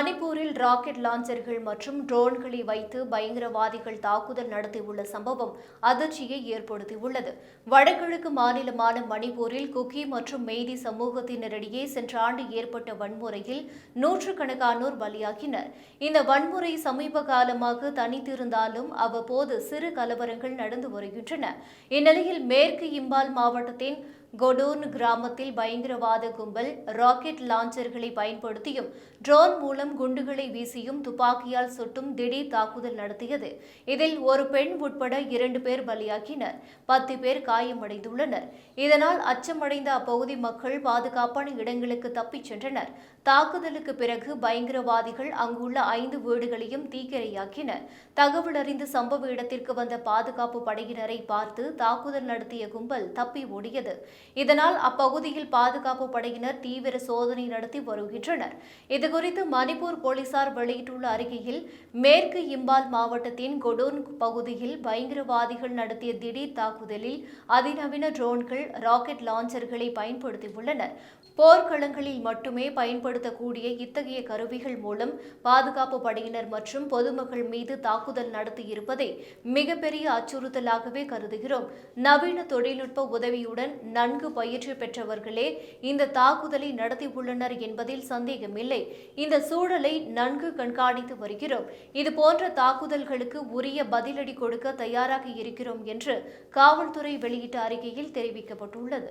மணிப்பூரில் ராக்கெட் லான்ச்சர்கள் மற்றும் ட்ரோன்களை வைத்து பயங்கரவாதிகள் தாக்குதல் நடத்தியுள்ள சம்பவம் அதிர்ச்சியை ஏற்படுத்தியுள்ளது. வடகிழக்கு மாநிலமான மணிப்பூரில் குக்கி மற்றும் மெய்தி சமூகத்தினரிடையே சென்ற ஆண்டு ஏற்பட்ட வன்முறையில் நூற்றுக்கணக்கானோர் பலியாகினர். இந்த வன்முறை சமீப காலமாக தனித்திருந்தாலும் அவ்வப்போது சிறு கலவரங்கள் நடந்து வருகின்றன. இந்நிலையில் மேற்கு இம்பால் மாவட்டத்தின் கொடூன் கிராமத்தில் பயங்கரவாத கும்பல் ராக்கெட் லாஞ்சர்களை பயன்படுத்தியும் ட்ரோன் மூலம் குண்டுகளை வீசியும் துப்பாக்கியால் சுட்டும் திடீர் தாக்குதல் நடத்தியது. இதில் ஒரு பெண் உட்பட இரண்டு பேர் பலியாகினர். பத்து பேர் காயமடைந்துள்ளனர். இதனால் அச்சமடைந்த அப்பகுதி மக்கள் பாதுகாப்பான இடங்களுக்கு தப்பிச் சென்றனர். தாக்குதலுக்கு பிறகு பயங்கரவாதிகள் அங்குள்ள ஐந்து வீடுகளையும் தீக்கிரையாக்கினர். தகவல் அறிந்து சம்பவ இடத்திற்கு வந்த பாதுகாப்பு படையினரை பார்த்து தாக்குதல் நடத்திய கும்பல் தப்பி ஓடியது. இதனால் அப்பகுதியில் பாதுகாப்பு படையினர் தீவிர சோதனை நடத்தி வருகின்றனர். இதுகுறித்து மணிப்பூர் போலீசார் வெளியிட்டுள்ள அறிக்கையில் மேற்கு இம்பால் மாவட்டத்தின் கொடோன் பகுதியில் பயங்கரவாதிகள் நடத்திய திடீர் தாக்குதலில் அதிநவீன ட்ரோன்கள் ராக்கெட் லாஞ்சர்களை பயன்படுத்தியுள்ளனர். போர்க்களங்களில் மட்டுமே பயன்படுத்தக்கூடிய இத்தகைய கருவிகள் மூலம் பாதுகாப்பு படையினர் மற்றும் பொதுமக்கள் மீது தாக்குதல் நடத்தியிருப்பதை மிகப்பெரிய அச்சுறுத்தலாகவே கருதுகிறோம். நவீன தொழில்நுட்ப உதவியுடன் நன் நன்கு பயிற்சி பெற்றவர்களே இந்த தாக்குதலை நடத்தியுள்ளனர் என்பதில் சந்தேகமில்லை. இந்த சூழலை நன்கு கண்காணித்து வருகிறோம். இது போன்ற தாக்குதல்களுக்கு உரிய பதிலடி கொடுக்க தயாராக இருக்கிறோம் என்று காவல்துறை வெளியிட்ட அறிக்கையில் தெரிவிக்கப்பட்டுள்ளது.